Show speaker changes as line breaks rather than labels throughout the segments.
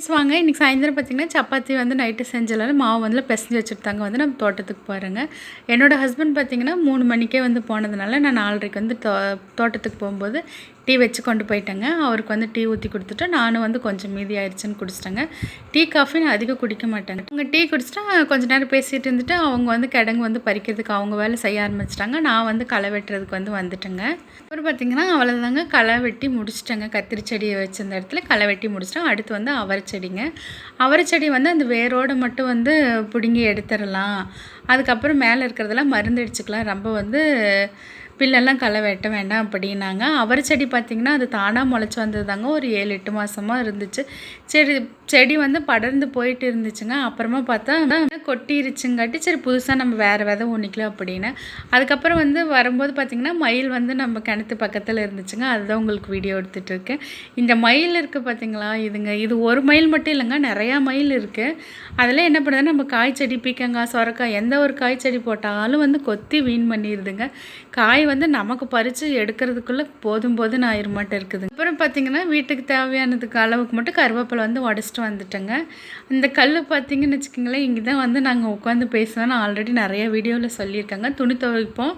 Friends வாங்க இன்றைக்கி சாயந்தரம் பார்த்திங்கன்னா சப்பாத்தி வந்து நைட்டு செஞ்சலால மாவு வந்து பிசைஞ்சு வச்சுருந்தாங்க வந்து நம்ம தோட்டத்துக்கு போகிறேங்க என்னோடய ஹஸ்பண்ட் பார்த்திங்கன்னா மூணு மணிக்கே வந்து போனதுனால நான் நாலரைக்கு வந்து தோ தோட்டத்துக்கு போகும்போது டீ வச்சு கொண்டு போயிட்டேங்க. அவருக்கு வந்து டீ ஊற்றி கொடுத்துட்டு நானும் வந்து கொஞ்சம் மீதி ஆயிடுச்சுன்னு குடிச்சிட்டேங்க. டீ காஃபி நான் அதிகம் குடிக்க மாட்டேங்க. அவங்க டீ குடிச்சிட்டு கொஞ்ச நேரம் பேசிகிட்டு இருந்துட்டு அவங்க வந்து கிடங்கு வந்து பறிக்கிறதுக்கு அவங்க வேலை செய்ய ஆரம்பிச்சிட்டாங்க. நான் வந்து களை வெட்டுறதுக்கு வந்து வந்துட்டேங்க. அப்புறம் பார்த்திங்கன்னா அவ்வளோதாங்க களை வெட்டி முடிச்சிட்டேங்க. கத்திரி செடியை வச்சிருந்த இடத்துல களை வெட்டி முடிச்சிட்டேன். அடுத்து வந்து அவரை செடிங்க. அவரை செடி வந்து அந்த வேரோடு மட்டும் வந்து பிடுங்கி எடுத்துடலாம் அதுக்கப்புறம் மேலே இருக்கிறதெல்லாம் மருந்து அடிச்சுக்கலாம். ரொம்ப வந்து பில்லெல்லாம் களை வெட்ட வேண்டாம் அப்படின்னாங்க. அவரை செடி பார்த்திங்கன்னா அது தானாக முளைச்சி வந்தது தாங்க ஒரு ஏழு எட்டு மாதமாக இருந்துச்சு. சரி செடி வந்து படர்ந்து போயிட்டு இருந்துச்சுங்க. அப்புறமா பார்த்தா கொட்டிருச்சுங்காட்டி சரி புதுசாக நம்ம வேறு விதை ஒன்றிக்கலாம் அப்படின்னு. அதுக்கப்புறம் வந்து வரும்போது பார்த்திங்கன்னா மயில் வந்து நம்ம கிணத்து பக்கத்தில் இருந்துச்சுங்க. அதுதான் உங்களுக்கு வீடியோ எடுத்துகிட்டு இருக்கேன். இந்த மயில் இருக்குது பார்த்திங்களா? இதுங்க இது ஒரு மயில் மட்டும் இல்லைங்க. நிறையா மயில் இருக்குது அதில் என்ன பண்ணுதுன்னா நம்ம காய் செடி பீக்கங்காய் சொரக்காய் எந்த ஒரு காய் செடி போட்டாலும் வந்து கொத்தி வீண் பண்ணிடுதுங்க காய் வந்து நமக்கு பறித்து எடுக்கிறதுக்குள்ளே போதும் போதும் ஆயிரமாட்டம் இருக்குது. அப்புறம் பார்த்திங்கன்னா வீட்டுக்கு தேவையானதுக்கு அளவுக்கு மட்டும் கருவேப்பிலை வந்து உடச்சிட்டு வந்துட்டேங்க. இந்த கல் பார்த்திங்கன்னு வச்சுக்கோங்களேன் இங்கே தான் வந்து நாங்கள் உட்காந்து பேசுவோம் நான் ஆல்ரெடி நிறைய வீடியோவில் சொல்லியிருக்காங்க. துணி துவைப்போம்.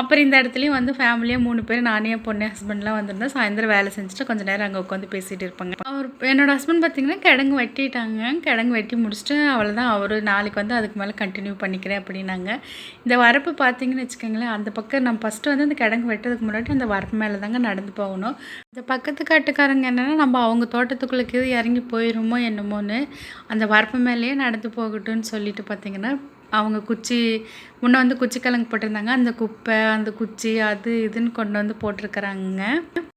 அப்புறம் இந்த இடத்துலையும் வந்து ஃபேமிலியாக மூணு பேர் நானே பொண்ணு ஹஸ்பண்ட்லாம் வந்திருந்தோம் சாயந்தரம் வேலை செஞ்சுட்டு கொஞ்சம் நேரம் அங்கே உட்காந்து பேசிகிட்டு இருப்பாங்க. அவர் என்னோடய ஹஸ்பண்ட் பார்த்திங்கன்னா கிடங்கு வெட்டிட்டாங்க. கிடங்கு வெட்டி முடிச்சுட்டு அவ்வளோதான் அவர் நாளைக்கு வந்து அதுக்கு மேலே கண்டினியூ பண்ணிக்கிறேன் அப்படின்னாங்க. இந்த வரப்பு பார்த்திங்கன்னு வச்சுக்கோங்களேன் அந்த பக்கம் நம்ம ஃபஸ்ட்டு வந்து அந்த கிடங்கு வெட்டுறதுக்கு முன்னாடி அந்த வரப்பு மேலே தாங்க நடந்து போகணும். இந்த பக்கத்து காட்டுக்காரங்க என்னென்னா நம்ம அவங்க தோட்டத்துக்குள்ளே இறங்கி போயிருமோ என்னமோன்னு அந்த வரப்பு மேலேயே நடந்து போகட்டும்னு சொல்லிட்டு பார்த்திங்கன்னா அவங்க குச்சி முன்னே வந்து குச்சி கிழங்கு போட்டிருந்தாங்க. அந்த குப்பை அந்த குச்சி அது இதுன்னு கொண்டு வந்து போட்டிருக்கிறாங்க.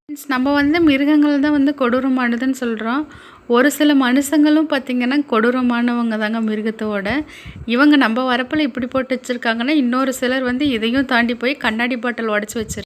நம்ம வந்து மிருகங்கள் தான் வந்து கொடூரமானதுன்னு சொல்கிறோம் ஒரு சில மனுஷங்களும் பார்த்திங்கன்னா கொடூரமானவங்க தாங்க மிருகத்தோட. இவங்க நம்ம வரப்பில் இப்படி போட்டு வச்சுருக்காங்கன்னா இன்னொரு சிலர் வந்து இதையும் தாண்டி போய் கண்ணாடி பாட்டில் உடச்சி வச்சுரு